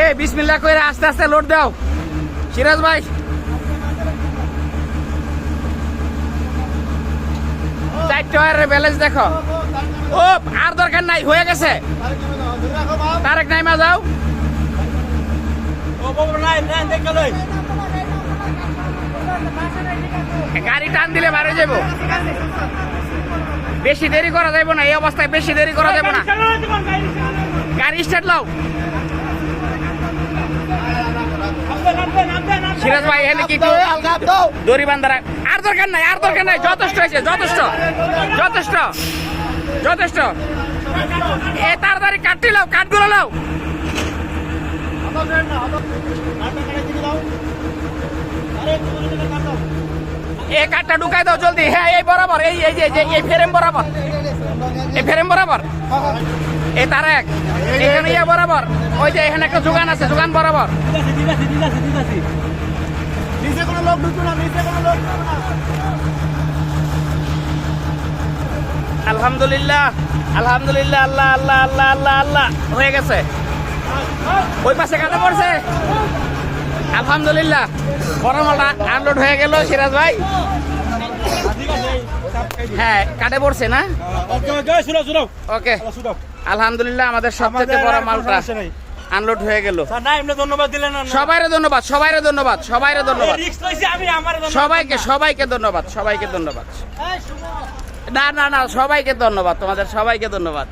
এ বিসমিল্লাহ করে আস্তে আস্তে লোড দাও। সিরাজ ভাই। চারটে ওয়ারের ব্যালেন্স দেখো। ও আর দরকার নাই হয়ে গেছে। তারেক নাইমা যাও। গাড়ি টান দিলে বাড়ি যাব। বেশি দেরি করা যাবে না এই অবস্থায় বেশি দেরি করা যাবে না। গাড়ি স্টার্ট লাও সিরাজ ভাই এখানে কি দড়ি বান্ধারা আর দরকার নাই আর দরকার নাই যথেষ্ট হয়েছে যথেষ্ট যথেষ্ট যথেষ্ট। এ তাড়াতাড়ি কাটটি লাও কাঠগুলো লাও। এই কাঠটা ঢুকাই দাও জলদি। হ্যাঁ এই বরাবর এই এই যে এই ফ্রেম বরাবর। এই ফ্রেম বরাবর। এই তার এক। এখানে ইয়ে বরাবর। ওই যে এখানে একটা যোগান আছে যোগান বরাবর। নিচে কোনো লোক ঢুকবে না নিচে কোনো লোক ঢুকবে না। আলহামদুলিল্লাহ আলহামদুলিল্লাহ আল্লাহ আল্লাহ আল্লাহ আল্লাহ আল্লাহ। হয়ে গেছে। ওই পাশে কাটা পড়ছে। আলহামদুলিল্লাহ। বড় মালটা আনলোড হয়ে গেল সিরাজ ভাই। হ্যাঁ কাটে পড়ছে না? ওকে আলহামদুলিল্লাহ আমাদের সবচেয়ে বড় মালটা। আনলোড হয়ে গেল। সবাইরে ধন্যবাদ সবাইরে ধন্যবাদ সবাইরে ধন্যবাদ। সবাইকে সবাইকে ধন্যবাদ সবাইকে ধন্যবাদ। না না না সবাইকে ধন্যবাদ তোমাদের সবাইকে ধন্যবাদ।